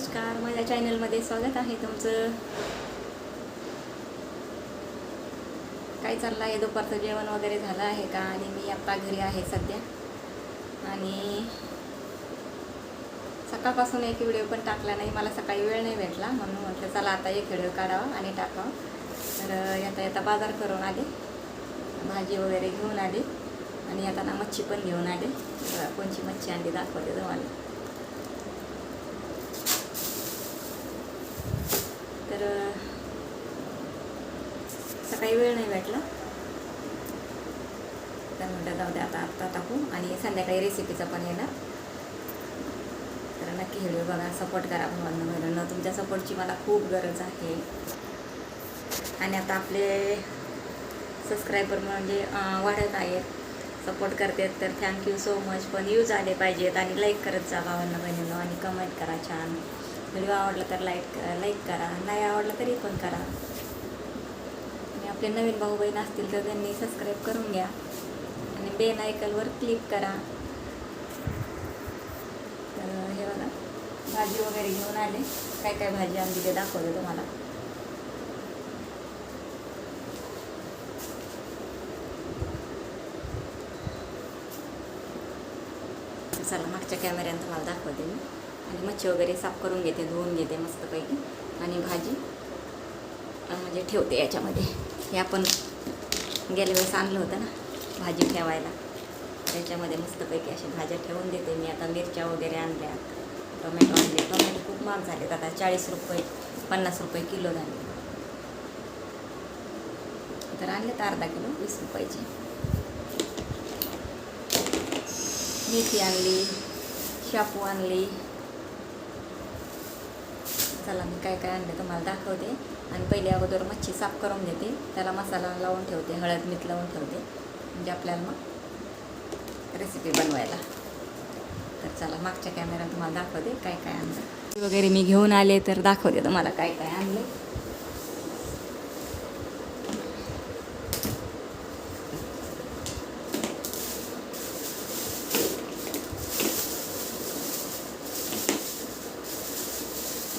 नमस्कार माझ्या चॅनलमध्ये स्वागत आहे तुमचं. काय चाललं आहे दुपारचं जेवण वगैरे झालं आहे का? आणि मी आत्ता घरी आहे सध्या. आणि सकाळपासून एक व्हिडिओ पण टाकला नाही. मला सकाळी वेळ नाही भेटला म्हणून म्हटलं चला आता एक व्हिडिओ काढावा आणि टाकावा. तर येता येता बाजार करून आले. भाजी वगैरे घेऊन आली. आणि आता ना मच्छी पण घेऊन आले. कोणची मच्छी आणली दाखवते तुम्हाला तर अ, वाटलं तर म्हटलं जाऊ द्या आता आत्ता टाकू. आणि संध्याकाळी रेसिपीचा पण येणार. तर नक्की व्हिडिओ बघा सपोर्ट करा भावांना बहिणींना तुमच्या सपोर्टची मला खूप गरज आहे. आणि आता आपले सबस्क्रायबर म्हणजे वाढत आहेत. सपोर्ट करतात तर थँक्यू सो मच पण यूज आले पाहिजेत आणि लाईक करत जा भावांना बहिणींना आणि कमेंट करा छान. व्हिडिओ आवडला तर लाईक लाईक करा. नाही आवडला तरी पण करा. आपले नवीन भाऊ बहीण असतील तर त्यांनी सबस्क्राईब करून घ्या. आणि बेल आयकलवर क्लिक करा. तर हे बघा भाजी वगैरे घेऊन आले. काय काय भाजी आणली ते दाखवते तुम्हाला. चला मागच्या कॅमेऱ्यानं तुम्हाला दाखवते मी. आणि मच्छी वगैरे साफ करून घेते धुवून घेते मस्तपैकी. आणि भाजी म्हणजे ठेवते याच्यामध्ये. हे आपण गेल्या वेळेस आणलं होतं ना भाजी ठेवायला. त्याच्यामध्ये मस्तपैकी अशा भाज्या ठेवून देते मी. आता मिरच्या वगैरे आणल्या टोमॅटो आणले. टोमॅटो खूप महाग झालेत. आता चाळीस रुपये पन्नास रुपये किलो झाले. तर आणले तर अर्धा किलो वीस रुपयाचे. मेथी आणली शापू आणली चला मी काय काय आणलं तुम्हाला दाखवते. आणि पहिले अगोदर मच्छी साफ करून घेते. त्याला मसाला लावून ठेवते हळद मीठ लावून ठेवते. म्हणजे आपल्याला मग रेसिपी बनवायला. तर चला मागच्या कॅमेरा तुम्हाला दाखवते काय काय आणलं. वगैरे मी घेऊन आले तर दाखवते तुम्हाला काय काय आणले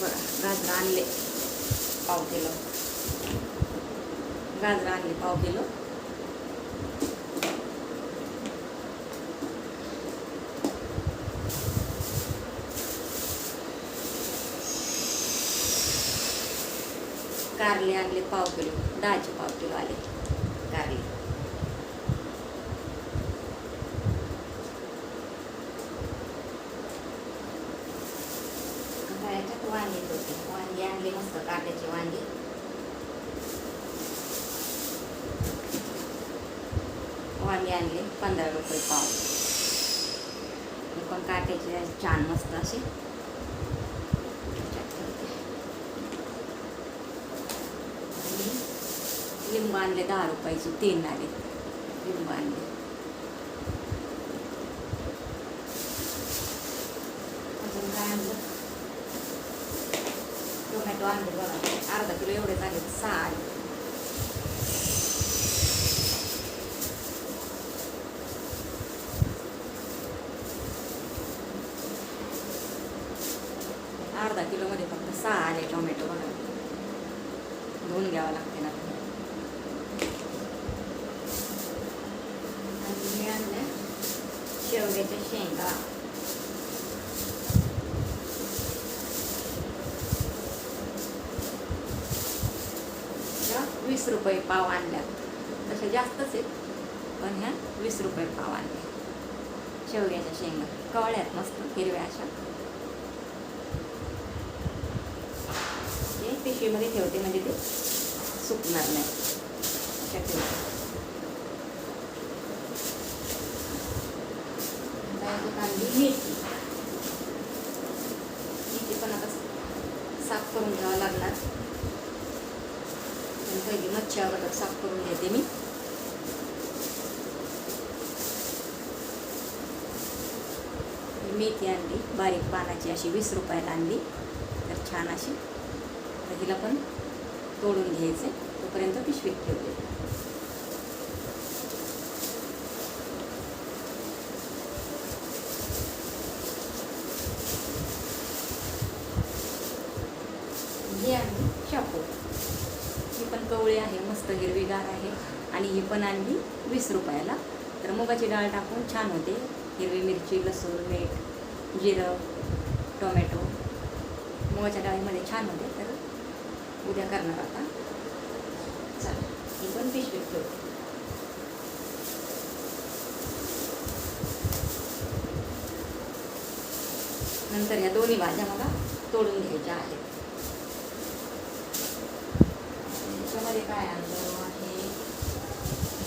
बघा गाजरं आणले. पाव किलो. गाजरं आणले पाव किलो. कारले आणले पाव किलो. दहाचे पाव किलो आले. कारले आता याच्यात वांगे होते वांगे आणले मस्त काट्याचे वांगे वांगे आणले पंधरा रुपये पाव. हे पण काटायचे छान मस्त असे लिंबू आणले दहा रुपयाचे तीन आले. लिंबू आणले अजून काय आणलं टोमॅटो आणले बघा अर्धा किलो एवढे झाले सहा आले अर्धा किलोमध्ये फक्त सहा आले टोमॅटो बघा. धुवून घ्यावं लागते ना. आणि मी आणल्या शेवग्याच्या शेंगा. ह्या वीस रुपये पाव आणल्या तशा जास्तच आहेत पण ह्या वीस रुपये पाव आणल्या शेवग्याच्या शेंगा. कवळ्यात मस्त हिरव्या अशा हे पिशवीमध्ये ठेवते म्हणजे ते सुकणार नाही. अशा ठेवते. कांदी मिरची आणली मेथी. मेथी पण आता साफ करून घ्यावं लागणार. पहिली मच्छी अगोदर साफ करून घेते मी. मेथी आणली बारीक पानाची अशी वीस रुपयाला आणली. तर छान अशी. तर हिला पण तोडून घ्यायचे. तोपर्यंत पिशवीत ठेवते. ही आणली शापू ही पण कवळी आहे मस्त हिरवीगार आहे. आणि ही पण आणली वीस रुपयाला. तर मुगाची डाळ टाकून छान होते. हिरवी मिरची लसूण मीठ जिरं टोमॅटो. मुगाच्या डाळीमध्ये छान होते. तर उद्या करणार आता. चालेल. ही पण पिशवीत ठेवते नंतर ह्या दोन्ही भाज्या मला तोडून घ्यायच्या आहेत. त्याच्यामध्ये काय आणलं आहे?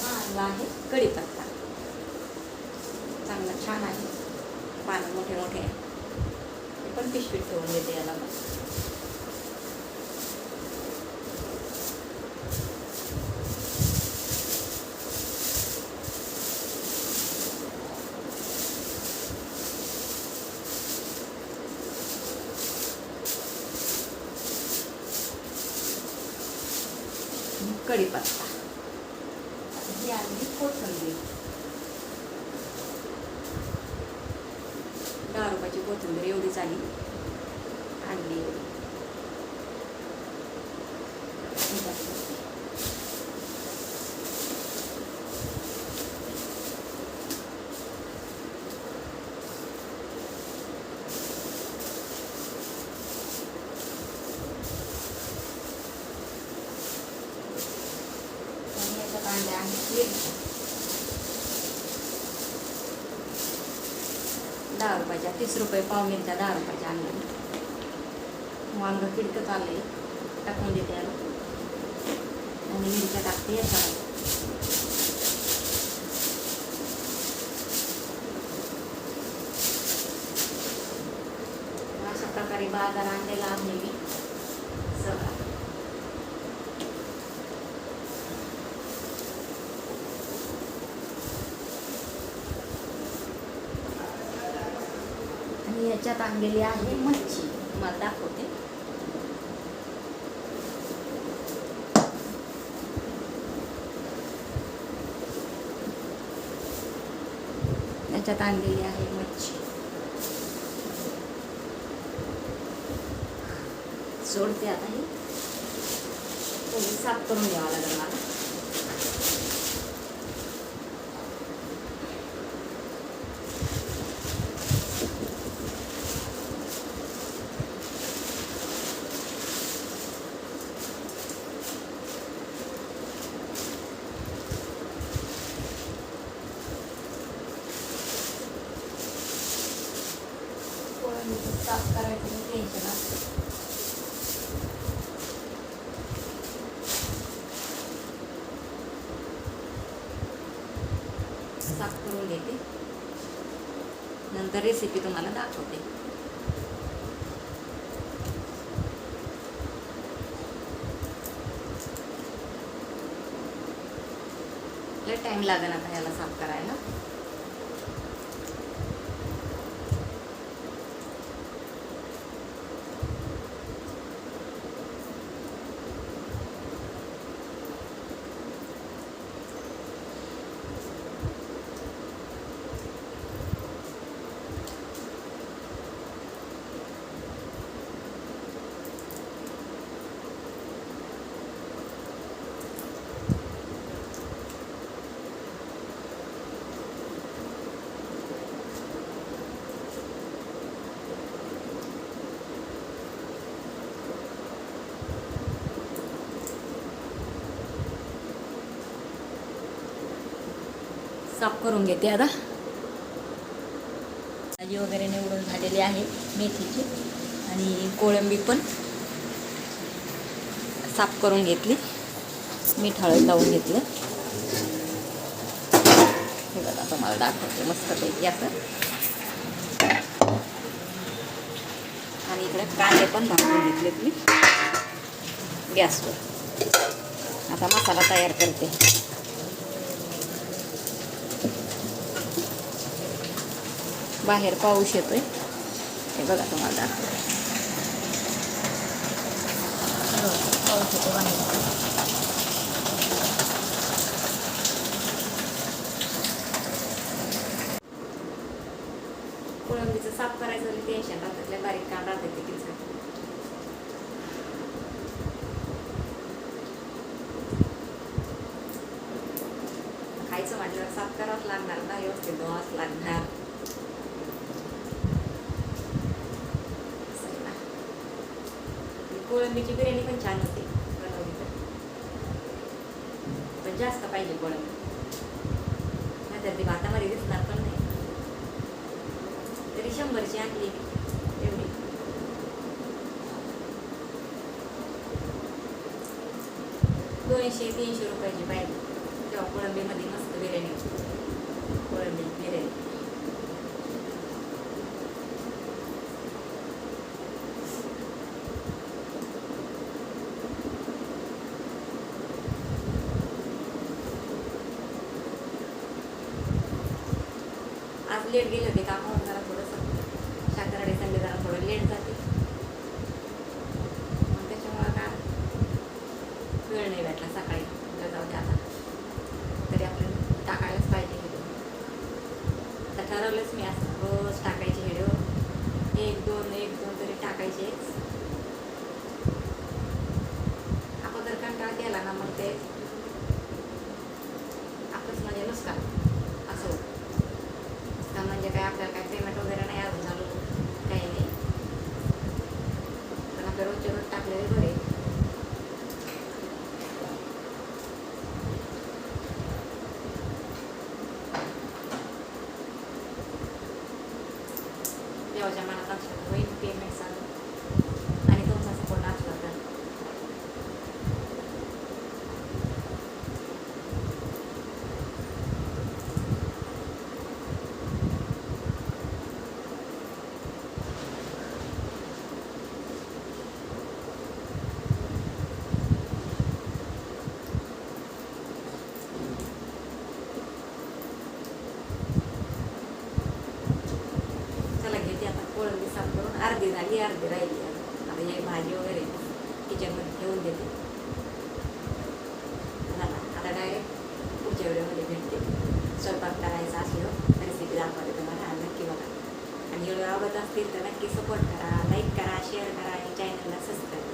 हा आणला आहे कढीपत्ता. चांगला छान आहे. पानं मोठे मोठे आहे ते पण पिशवीत ठेवून देते याला मग. कढीपत्ता. ही आणली कोथिंबीर. दहा रुपयाची कोथिंबीर एवढीच आली आणली एवढी ही बघ. आणि याच्यात आणल्या आहेत मिरच्या दहा रुपयाच्या तीस रुपये पाव मिरच्या दहा रुपयाच्या आणल्या वांग किडकत आले टाकून देते आणि मिरच्या टाकते याच्यावर अशा प्रकारे बाजार आणलेला आहे मी सगळा आणि याच्यात आणलेली आहे मच्छी. तुम्हाला दाखवते. याच्यात आणलेली आहे मच्छी. सोडते आता हे. थोडी साफ करून घ्यावं लागेल मला. कोळंबीचं साफ करायचं टेन्शन असतं साफ करून घेते. नंतर रेसिपी तुम्हाला दाखवते. लय टाइम लागेल आता ह्याला साफ करायला. साफ करून घेते आता. भाजी वगैरे निवडून झालेली आहे मेथीची आणि कोळंबी पण साफ करून घेतली. मीठ हळद लावून घेतलं. हे बघा तुम्हाला दाखवते मस्तपैकी असं. आणि इकडे कांदे पण भाजून घेतलेत मी. गॅसवर. आता मसाला तयार करते. बाहेर पाऊस येतोय. हे बघा तुम्हाला दाखवतो. पाऊस येतो बाहेर कोळंबीचं साफ करायचं म्हणजे टेन्शन राहतात बारीक काम राहतात ते लागणार ना व्यवस्थित धुवावंच लागणार असं आहे ना. ही कोळंबीची बिर्याणी पण छान होते. बनवली तर. पण जास्त पाहिजे कोळंबी नाहीतर ती भातामध्ये दिसणार पण नाही. तरी शंभरची आणली एवढी. दोनशे तीनशे रुपयाची पाहिजे. तेव्हा कोळंबीमध्ये मस्त बिर्याणी होते. कोळंबी बिर्याणी आज लेट गेले होते कामावर जरा थोडंसं शाकाहारी संडे जरा थोडं लेट जाते. मग त्याच्यामुळं काय? वेळ नाही भेटला सकाळी. जाऊ दे आता. तरी आपण टाकायलाच पाहिजे व्हिडिओ आता ठरवलंच मी असं रोज टाकायचे व्हिडिओ एक दोन एक दोन तरी टाकायचे आपण जर कंटाळा केला ना मग ते आपलंच म्हणजे नुसकान असं होतं का म्हणजे काय आपल्याला काय पेमेंट वगैरे नाही अजून चालू काही नाही पण आपल्या रोजचे रोज टाकलेले बरे देवाच्या मनात असलं होईल पेमेंट चालू आणि तुमचा सपोर्ट असला तर चला घेते आता कोळंबी साफ करून अर्धी झाली अर्धी राहिली आता हे भाजी वगैरे किचनमध्ये ठेवून देते झाला आता डायरेक्ट पुढच्या वेळेमध्ये भेटते स्वयंपाक करायचा असलं रेसिपी दाखवते तुम्हाला नक्की बघा आणि व्हिडिओ आवडत असतील तर नक्की सपोर्ट करा लाईक करा शेअर करा आणि चॅनलला सबस्क्राईब